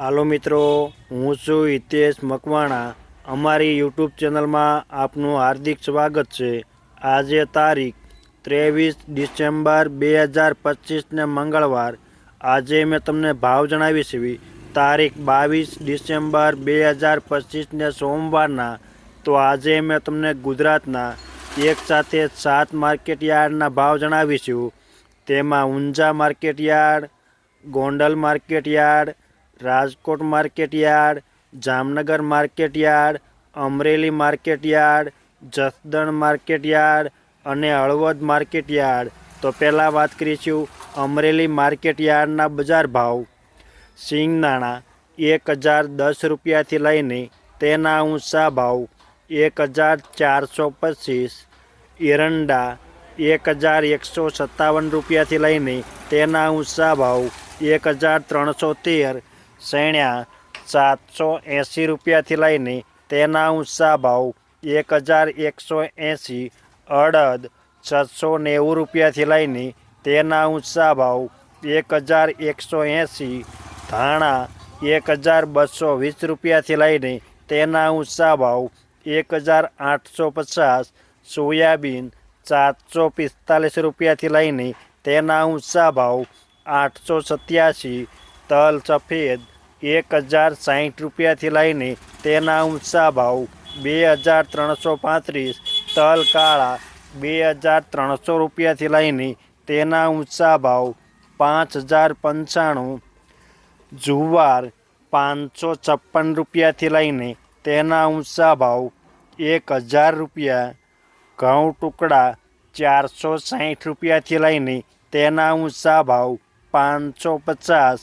હાલો મિત્રો, હું છું હિતેશ મકવાણા. અમારી યુટ્યુબ ચેનલમાં આપનું હાર્દિક સ્વાગત છે. આજે તારીખ ત્રેવીસ ડિસેમ્બર બે હજાર પચીસને મંગળવાર. આજે મેં તમને ભાવ જણાવી છે. તારીખ બાવીસ ડિસેમ્બર બે હજાર પચીસને સોમવારના. તો આજે મેં તમને ગુજરાતના એક સાથે સાત માર્કેટ યાર્ડના ભાવ જણાવીશું તેમાં Unjha market yard, Gondal market yard Rajkot market yard, Jamnagar market yard, Amreli market yard, Jasdan market yard અને હળવદ માર્કેટ યાર્ડ. તો પહેલાં વાત કરીશું અમરેલી માર્કેટ યાર્ડના બજાર ભાવ. સિંગદાણા એક હજાર દસ રૂપિયાથી લઈને તેના ઊંચા ભાવ એક હજાર ચારસો પચીસ. એરંડા એક હજાર એકસો સત્તાવન રૂપિયાથી લઈને તેના ઊંચા ભાવ એક હજાર ત્રણસો તેર. સૈણ્યા સાતસો એંસી રૂપિયાથી લઈને તેના ઊંચા ભાવ એક હજાર એકસો એંસી અડદ છસો નેવું રૂપિયાથી લઈને તેના ઊંચા ભાવ એક હજાર એકસો એંસી ધાણા એક હજાર બસો વીસ રૂપિયાથી લઈને તેના ઊંચા ભાવ એક હજાર આઠસો પચાસ સોયાબીન સાતસો પિસ્તાલીસ રૂપિયાથી લઈને તેના ઊંચા ભાવ આઠસો સત્યાસી તલ સફેદ એક હજાર સાહીઠ રૂપિયાથી લઈને તેના ઊંચા ભાવ બે હજાર ત્રણસો પાંત્રીસ, તલ કાળા બે હજાર ત્રણસો રૂપિયાથી લઈને તેના ઊંચા ભાવ પાંચ હજાર પંચાણું, જુવાર પાંચસો છપ્પન રૂપિયાથી લઈને તેના ઊંચા ભાવ એક હજાર રૂપિયા, ઘઉં ટુકડા ચારસો સાહીઠ રૂપિયાથી લઈને તેના ઊંચા ભાવ પાંચસો પચાસ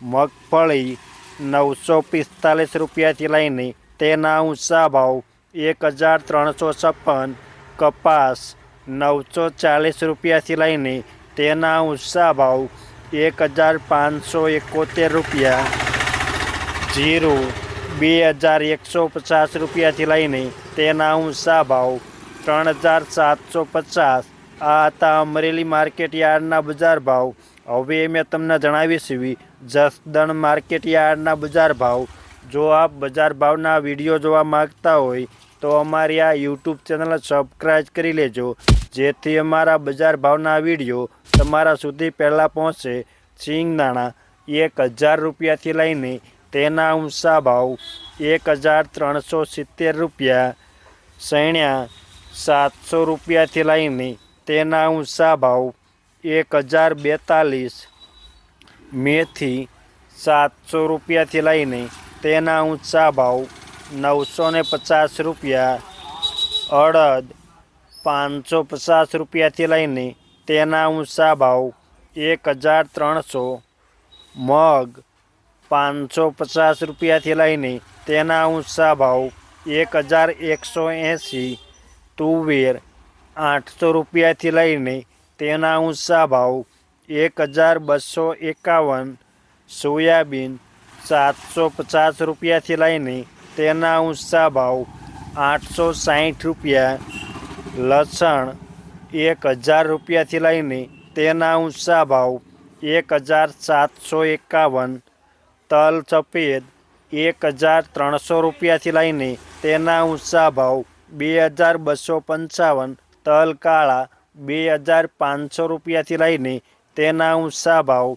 મગફળી નવસો પિસ્તાલીસ રૂપિયાથી લઈને તેના ઊંચા ભાવ એક હજાર ત્રણસો છપ્પન, કપાસ નવસો ચાલીસ રૂપિયાથી લઈને તેના ઊંચા ભાવ એક હજાર પાંચસો એકોતેર રૂપિયા. જીરું બે હજાર એકસો પચાસ રૂપિયાથી લઈને તેના ઊંચા ભાવ ત્રણ હજાર સાતસો પચાસ. આ હતા અમરેલી માર્કેટ યાર્ડના બજાર ભાવ હવે મેં તમને જણાવીશ જસદણ માર્કેટ યાર્ડના બજાર ભાવ. જો આપ બજાર ભાવના વીડિયો જોવા માગતા હોય, તો અમારી આ યુટ્યુબ ચેનલ સબસ્ક્રાઈબ કરી લેજો, જેથી અમારા બજાર ભાવના વીડિયો તમારા સુધી પહેલાં પહોંચે. સિંગદાણા એક હજાર રૂપિયાથી લઈને તેના ઊંચા ભાવ, એક હજાર ત્રણસો સિત્તેર રૂપિયા. સૈણ્યા, સાતસો રૂપિયાથી લઈને તેના ઊંચા ભાવ એક હજાર બેતાલીસ મેથી સાતસો રૂપિયાથી લઈને તેના ઊંચા ભાવ નવસો ને પચાસ રૂપિયા, અડદ પાંચસો પચાસ રૂપિયાથી લઈને તેના ઊંચા ભાવ એક હજાર ત્રણસો, મગ પાંચસો પચાસ રૂપિયાથી લઈને તેના ઊંચા ભાવ એક હજાર એકસો એંસી, તુવેર આઠસો રૂપિયાથી લઈને તેના ઊંચા ભાવ એક હજાર બસો એકાવન, સોયાબીન સાતસો પચાસ રૂપિયાથી લઈને તેના ઊંચા ભાવ આઠસો સાહીઠ રૂપિયા, લસણ એક હજાર રૂપિયાથી લઈને તેના ઊંચા ભાવ એક હજાર સાતસો એકાવન, તલ સફેદ એક હજાર ત્રણસો રૂપિયાથી લઈને તેના ઊંચા ભાવ બે હજાર બસો પંચાવન, તલ કાળા બે હજાર પાંચસો રૂપિયાથી લઈને તેના ઊંચા ભાવ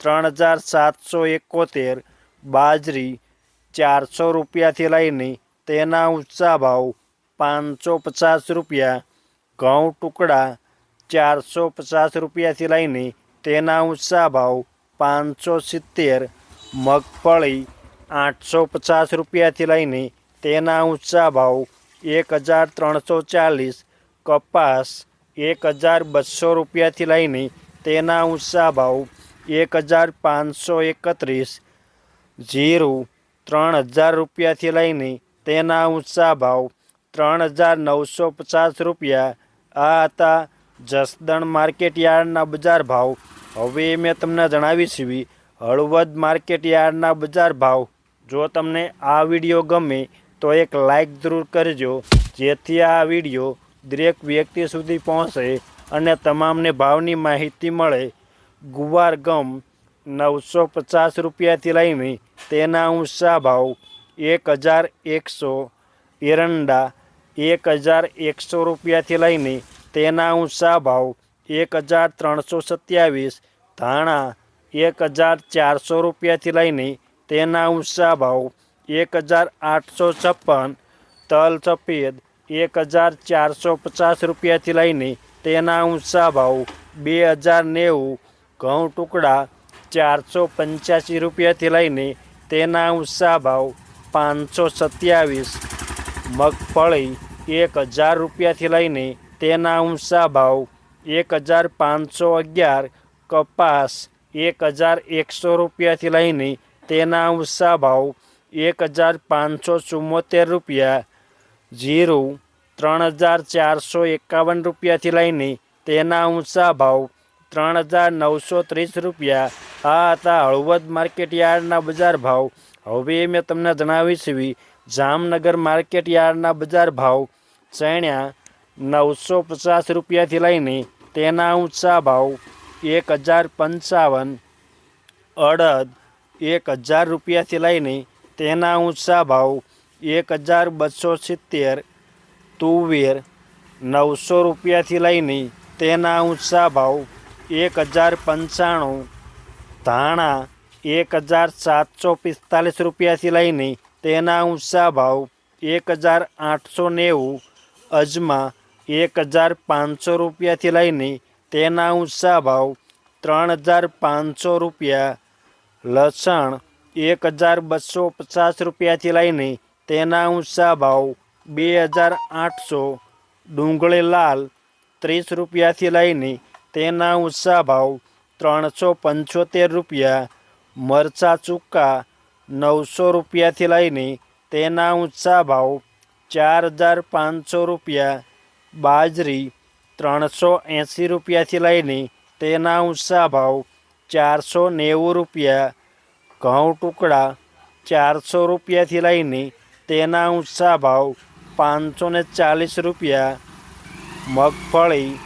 ત્રણ હજાર સાતસો એકોતેર, બાજરી ચારસો રૂપિયાથી લઈને તેના ઊંચા ભાવ પાંચસો પચાસ રૂપિયા, ઘઉં ટુકડા ચારસો પચાસ રૂપિયાથી લઈને તેના ઊંચા ભાવ પાંચસો સિત્તેર, મગફળી આઠસો પચાસ રૂપિયાથી લઈને તેના ઊંચા ભાવ એક હજાર ત્રણસો ચાલીસ, કપાસ એક હજાર બસો રૂપિયાથી લઈને તેના ઊંચા ભાવ એક હજાર પાંચસો એકત્રીસ, જીરું ત્રણ હજાર રૂપિયાથી લઈને તેના ઊંચા ભાવ ત્રણ હજાર નવસો પચાસ રૂપિયા. આ હતા જસદણ માર્કેટ યાર્ડના બજાર ભાવ. હવે મેં તમને જણાવી છીએ હળવદ માર્કેટ યાર્ડના બજાર ભાવ. જો તમને આ વીડિયો ગમે તો એક લાઈક જરૂર કરજો, જેથી આ વીડિયો દરેક વ્યક્તિ સુધી પહોંચે અને તમામને ભાવની માહિતી મળે. ગુવાર ગમ નવસો પચાસ રૂપિયાથી લઈને તેના ઊંચા ભાવ એક હજાર એકસો, એરંડા એક હજાર એકસો રૂપિયાથી લઈને તેના ઊંચા ભાવ એક હજાર ત્રણસો સત્યાવીસ, ધાણા એક હજાર ચારસો રૂપિયાથી લઈને તેના ઊંચા ભાવ એક હજાર આઠસો છપ્પન, તલ સફેદ એક હજાર ચારસો પચાસ રૂપિયાથી લઈને તેના ઊંચા ભાવ બે હજાર નેવું ઘઉં ટુકડા ચારસો પંચ્યાસી રૂપિયાથી લઈને તેના ઊંચા ભાવ પાંચસો સત્યાવીસ. મગફળી એક હજાર રૂપિયાથી લઈને તેના ઊંચા ભાવ એક હજાર પાંચસો અગિયાર. કપાસ એક હજાર એકસો રૂપિયાથી લઈને તેના ઊંચા ભાવ એક હજાર પાંચસો ચુમ્મોતેર રૂપિયા. જીરું ત્રણ હજાર ચારસો એકાવન રૂપિયાથી લઈને તેના ઊંચા ભાવ ત્રણ હજાર નવસો ત્રીસ રૂપિયા. આ હતા હળવદ માર્કેટ યાર્ડના બજાર ભાવ. હવે મેં તમને જણાવી છે જામનગર માર્કેટ યાર્ડના બજાર ભાવ. ચણ્યા નવસો પચાસ રૂપિયાથી લઈને તેના ઊંચા ભાવ એક હજાર પંચાવન. અડદ એક હજાર રૂપિયાથી લઈને તેના ઊંચા ભાવ એક હજાર બસો સિત્તેર તુવેર નવસો રૂપિયાથી લઈને તેના ઊંચા ભાવ એક હજાર પંચાણું ધાણા એક હજાર સાતસો પિસ્તાલીસ રૂપિયાથી લઈને તેના ઊંચા ભાવ એક હજાર આઠસો નેવું અજમા એક હજાર પાંચસો રૂપિયાથી લઈને તેના ઊંચા ભાવ ત્રણ હજાર પાંચસો રૂપિયા લસણ એક હજાર બસો પચાસ રૂપિયાથી લઈને તેના ઊંચા ભાવ બે હજાર આઠસો, ડુંગળી લાલ ત્રીસ રૂપિયાથી લઈને તેના ઊંચા ભાવ ત્રણસો પંચોતેર રૂપિયા, મરચાં ચૂક્કા નવસો રૂપિયાથી લઈને તેના ઊંચા ભાવ ચાર હજાર પાંચસો રૂપિયા, બાજરી ત્રણસો એંસી રૂપિયાથી લઈને તેના ઊંચા ભાવ ચારસો નેવું રૂપિયા, ઘઉં ટુકડા ચારસો રૂપિયાથી લઈને તેના ઊંચા ભાવ પાંચસો ને ચાલીસ રૂપિયા, મગફળી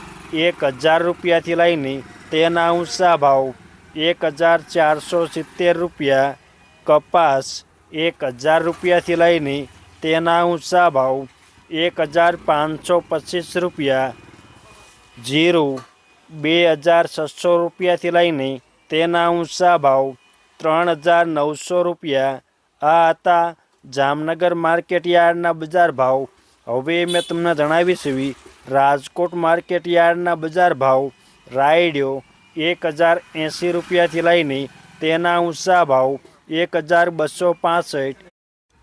એક હજાર રૂપિયાથી લઈને તેના ઊંચા ભાવ એક હજાર ચારસો સિત્તેર રૂપિયા, કપાસ એક હજાર રૂપિયાથી લઈને તેના ઊંચા ભાવ એક હજાર પાંચસો પચીસ રૂપિયા, જીરું બે હજાર છસો રૂપિયાથી લઈને તેના ઊંચા ભાવ ત્રણ હજાર નવસો રૂપિયા, આ હતા જામનગર માર્કેટ યાર્ડના બજાર ભાવ. હવે મેં તમને જણાવી છે, રાજકોટ માર્કેટ યાર્ડના બજાર ભાવ. રાયડ્યો એક હજાર એંસી રૂપિયાથી લઈને તેના ઊંચા ભાવ એક હજાર બસો પાસઠ.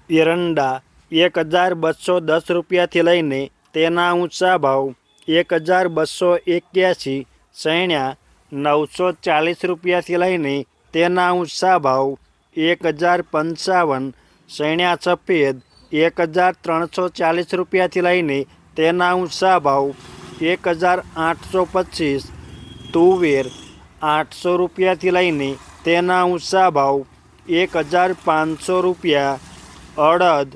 એરંડા એક હજાર બસો દસ રૂપિયાથી લઈને તેના ઊંચા ભાવ એક હજાર બસો એક્યાસી. સૈણ્યા નવસો ચાલીસ રૂપિયાથી લઈને તેના ઊંચા ભાવ એક હજાર પંચાવન. સૈણ્યા સફેદ એક હજાર ત્રણસો ચાલીસ રૂપિયાથી લઈને તેના ઊંચા ભાવ એક હજાર આઠસો પચીસ, તુવેર આઠસો રૂપિયાથી લઈને તેના ઊંચા ભાવ એક હજાર પાંચસો રૂપિયા, અડદ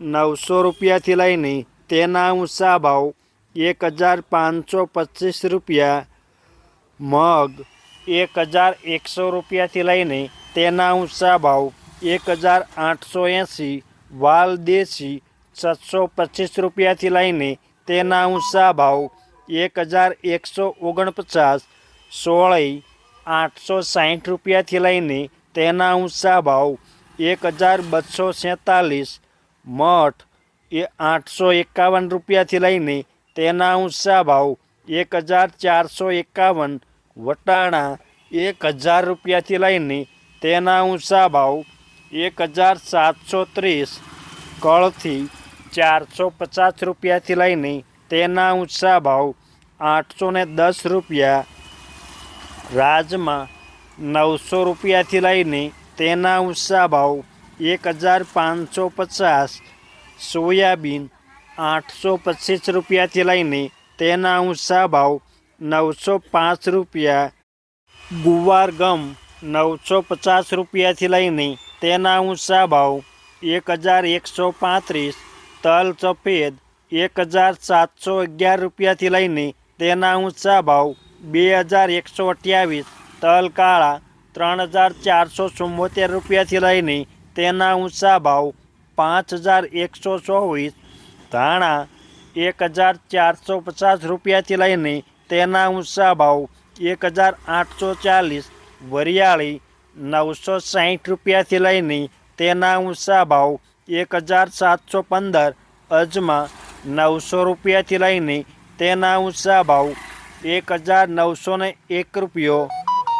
નવસો રૂપિયાથી લઈને તેના ઊંચા ભાવ એક હજાર પાંચસો પચીસ રૂપિયા, મગ એક હજાર એકસો રૂપિયાથી લઈને તેના ઊંચા ભાવ એક હજાર આઠસો એંસી વાલ દેશી છસો પચીસ રૂપિયાથી લઈને તેના ઊંચા ભાવ એક હજાર એકસો ઓગણપચાસ સોળઈ આઠસો સાઠ રૂપિયાથી લઈને તેના ઊંચા ભાવ એક હજાર બસો સેંતાલીસ મઠ એ આઠસો એકાવન રૂપિયાથી લઈને તેના ઊંચા ભાવ એક હજાર ચારસો એકાવન વટાણા એક હજાર રૂપિયાથી લઈને તેના ઊંચા ભાવ એક હજાર સાતસો ત્રીસ કળથી ચારસો પચાસ રૂપિયાથી લઈને તેના ઊંચા ભાવ આઠસો ને દસ રૂપિયા, રાજમાં નવસો રૂપિયાથી લઈને તેના ઊંચા ભાવ એક હજાર પાંચસો પચાસ, સોયાબીન આઠસો પચીસ રૂપિયાથી લઈને તેના ઊંચા ભાવ નવસો પાંચ રૂપિયા, ગુવાર ગમ નવસો પચાસ રૂપિયાથી લઈને તેના ઊંચા ભાવ એક હજાર એકસો પાંત્રીસ, તલ સફેદ એક હજાર સાતસો અગિયાર રૂપિયાથી લઈને તેના ઊંચા ભાવ બે હજાર એકસો અઠ્યાવીસ, તલ કાળા ત્રણ હજાર ચારસો ચુમ્મોતેર રૂપિયાથી લઈને તેના ઊંચા ભાવ પાંચ હજાર એકસો ચોવીસ, ધાણા એક હજાર ચારસો પચાસ રૂપિયાથી લઈને તેના ઊંચા ભાવ એક હજાર આઠસો ચાલીસ, વરિયાળી નવસો સાહીઠ રૂપિયાથી લઈને તેના ઊંચા ભાવ એક હજાર સાતસો પંદર અજમા નવસો રૂપિયાથી લઈને તેના ઊંચા ભાવ એક હજાર નવસો ને એક રૂપિયો.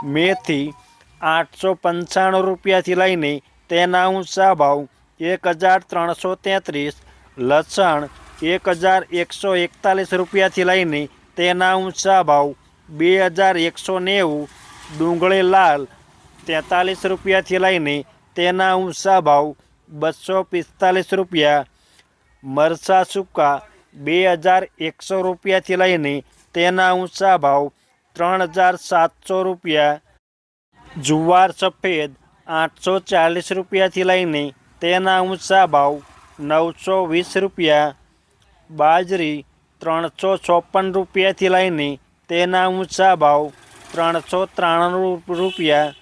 મેથી આઠસો પંચાણું રૂપિયાથી લઈને તેના ઊંચા ભાવ એક હજાર ત્રણસો તેત્રીસ, લસણ એક હજાર એકસો એકતાલીસ રૂપિયાથી લઈને તેના ઊંચા ભાવ બે હજાર એકસો નેવું, ડુંગળી લાલ તેતાલીસ રૂપિયાથી લઈને તેના ઊંચા ભાવ બસો પિસ્તાલીસ રૂપિયા મરસા સૂકા બે હજાર એકસો રૂપિયાથી લઈને તેના ઊંચા ભાવ ત્રણ હજાર સાતસો રૂપિયા, જુવાર સફેદ આઠસો ચાલીસ રૂપિયાથી લઈને તેના ઊંચા ભાવ નવસો વીસ રૂપિયા, બાજરી ત્રણસો ચોપન રૂપિયાથી લઈને તેના ઊંચા ભાવ ત્રણસો ત્રાણું રૂપિયા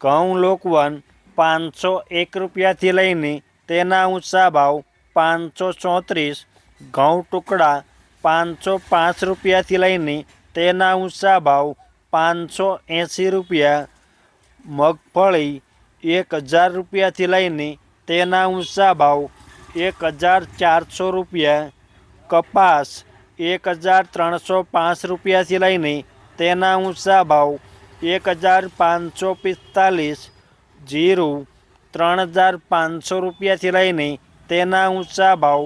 ઘઉં લોકવન પાંચસો એક રૂપિયાથી લઈને તેના ઊંચા ભાવ પાંચસો ચોત્રીસ, ઘઉં ટુકડા પાંચસો પાંચ રૂપિયાથી લઈને તેના ઊંચા ભાવ પાંચસો એંસી રૂપિયા, મગફળી એક હજાર રૂપિયાથી લઈને તેના ઊંચા ભાવ એક હજાર ચારસો રૂપિયા, કપાસ એક હજાર ત્રણસો પાંચ રૂપિયાથી લઈને તેના ઊંચા ભાવ એક હજાર પાંચસો પિસ્તાલીસ જીરું ત્રણ હજાર પાંચસો રૂપિયાથી લઈને તેના ઊંચા ભાવ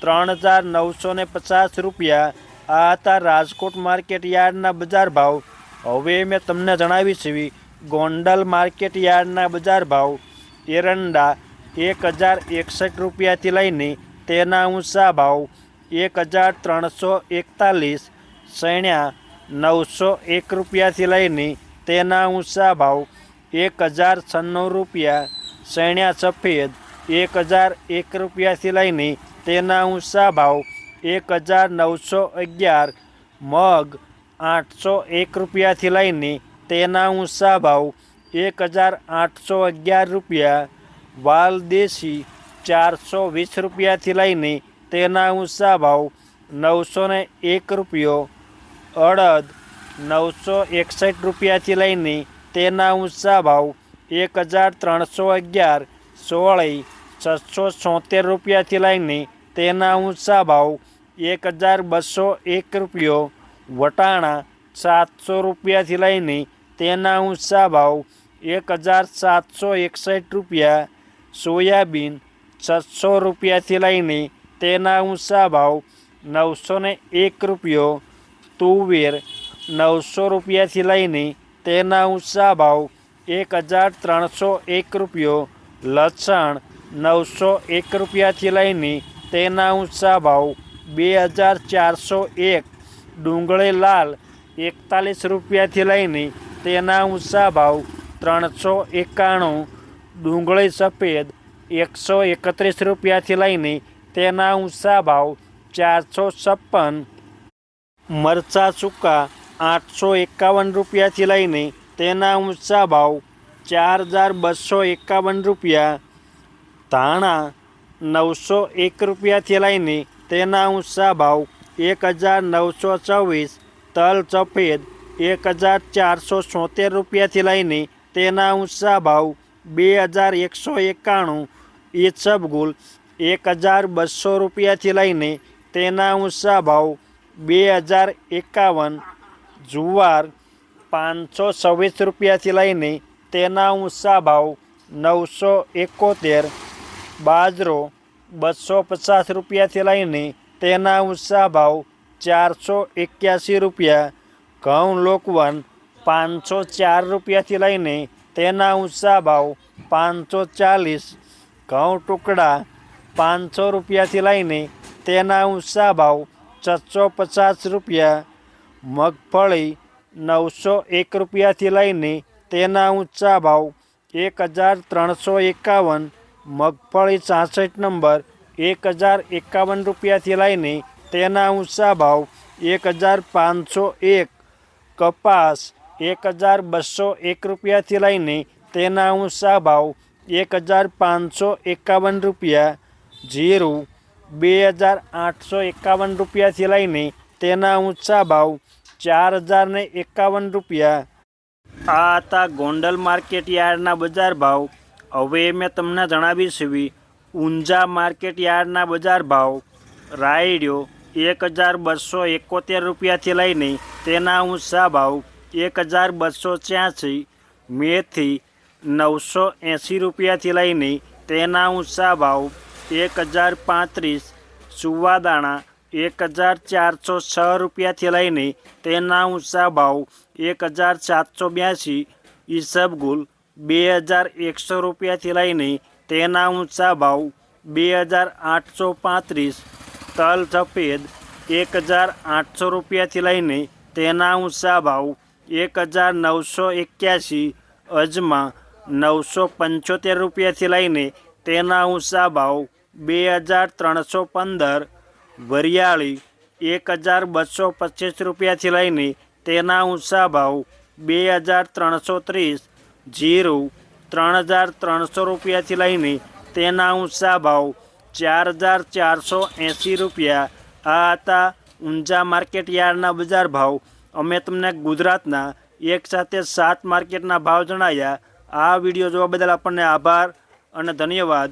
ત્રણ હજાર નવસો ને પચાસ રૂપિયા. આ હતા રાજકોટ માર્કેટ યાર્ડના બજાર ભાવ. હવે મેં તમને જણાવી છે ગોંડલ માર્કેટ યાર્ડના બજાર ભાવ. એરંડા એક હજાર એકસઠ રૂપિયાથી લઈને તેના ઊંચા ભાવ એક હજાર ત્રણસો એકતાલીસ. સૈણ્યા નવસો એક રૂપિયાથી લઈને તેના ઊંચા ભાવ એક હજાર છન્નું રૂપિયા, સૈણ્યા સફેદ એક હજાર એક રૂપિયાથી લઈને તેના ઊંચા ભાવ એક હજાર નવસો અગિયાર, મગ આઠસો એક રૂપિયાથી લઈને તેના ઊંચા ભાવ એક હજાર આઠસો અગિયાર રૂપિયા, વાલ દેશી ચારસો વીસ રૂપિયાથી લઈને તેના ઊંચા ભાવ નવસો એક રૂપિયો, અડદ નવસો એકસઠ રૂપિયાથી લઈને તેના ઊંચા ભાવ એક હજાર ત્રણસો અગિયાર, સોળી છસો છોતેર રૂપિયાથી લઈને તેના ઊંચા ભાવ એક હજાર બસો એક રૂપિયો, વટાણા સાતસો રૂપિયાથી લઈને તેના ઊંચા ભાવ એક હજાર સાતસો એકસઠ રૂપિયા, સોયાબીન છસો રૂપિયાથી લઈને તેના ઊંચા ભાવ નવસો એક રૂપિયો, તુવેર નવસો રૂપિયાથી લઈને તેના ઊંચા ભાવ એક હજાર ત્રણસો એક રૂપિયો, લસણ નવસો એક રૂપિયાથી લઈને તેના ઊંચા ભાવ બે હજાર ચારસો એક, ડુંગળી લાલ એકતાલીસ રૂપિયાથી લઈને તેના ઊંચા ભાવ ત્રણસો એકાણું, ડુંગળી સફેદ એકસો એકત્રીસ રૂપિયાથી લઈને તેના ઊંચા ભાવ ચારસો છપ્પન, મરચાં સૂકા આઠસો એકાવન રૂપિયાથી લઈને તેના ઊંચા ભાવ ચાર હજાર બસો એકાવન રૂપિયા, ધાણા નવસો એક રૂપિયાથી લઈને તેના ઊંચા ભાવ એક હજાર નવસો ચોવીસ તલ સફેદ એક હજાર ચારસો છોતેર રૂપિયાથી લઈને તેના ઊંચા ભાવ બે હજાર એકસો એકાણું ઈસબગુલ એક હજાર બસો રૂપિયાથી લઈને તેના ઊંચા ભાવ બે હજાર એકાવન જુવાર પાંચસો છવ્વીસ રૂપિયાથી લઈને તેના ઊંચા ભાવ નવસો એકોતેર, બાજરો બસો પચાસ રૂપિયાથી લઈને તેના ઊંચા ભાવ ચારસો એક્યાસી રૂપિયા, ઘઉં લોકવન પાંચસો ચાર રૂપિયાથી લઈને તેના ઊંચા ભાવ પાંચસો ચાલીસ, ઘઉં ટુકડા પાંચસો રૂપિયાથી લઈને તેના ઊંચા ભાવ છસો પચાસ રૂપિયા મગફળી નવસો એક રૂપિયાથી લઈને તેના ઊંચા ભાવ એક હજાર ત્રણસો એકાવન, મગફળી છાસઠ નંબર એક હજાર એકાવન રૂપિયાથી લઈને તેના ઊંચા ભાવ એક હજાર પાંચસો એક, કપાસ એક હજાર બસો એક રૂપિયાથી લઈને તેના ઊંચા ભાવ એક હજાર પાંચસો એકાવન રૂપિયા, જીરું બે હજાર આઠસો એકાવન રૂપિયાથી લઈને તેના ઊંચા ભાવ ચાર હજાર ને એકાવન રૂપિયા. આ હતા ગોંડલ માર્કેટ યાર્ડના બજાર ભાવ. હવે મેં તમને જણાવી છે ઊંઝા માર્કેટ યાર્ડના બજાર ભાવ. રાયડ્યો એક હજાર બસો એકોતેર રૂપિયાથી લઈને તેના ઊંચા ભાવ એક હજાર બસો છ્યાસી. મેથી નવસો એંસી રૂપિયાથી લઈને તેના ઊંચા ભાવ એક હજાર પાંત્રીસ. સુવાદાણા એક હજાર ચારસો છ રૂપિયાથી લઈને તેના ઊંચા ભાવ એક હજાર સાતસો બ્યાસી ઈસબગુલ બે હજાર એકસો રૂપિયાથી લઈને તેના ઊંચા ભાવ બે હજાર આઠસો પાંત્રીસ, તલ સફેદ એક હજાર આઠસો રૂપિયાથી લઈને તેના ઊંચા ભાવ એક હજાર નવસો એક્યાસી, અજમા નવસો પંચોતેર રૂપિયાથી લઈને તેના ઊંચા ભાવ બે હજાર ત્રણસો પંદર વરિયાળી એક હજાર બસો પચીસ રૂપિયાથી લઈને તેના ઊંચા ભાવ બે હજાર ત્રણસો ત્રીસ, જીરું ત્રણ હજાર ત્રણસો રૂપિયાથી લઈને તેના ઊંચા ભાવ ચાર હજાર ચારસો એંસી રૂપિયા. આ હતા ઊંઝા માર્કેટ યાર્ડના બજાર ભાવ. અમે તમને ગુજરાતના એક સાથે સાત માર્કેટના ભાવ જણાવ્યા આ વીડિયો જોવા બદલ આપણને આભાર અને ધન્યવાદ.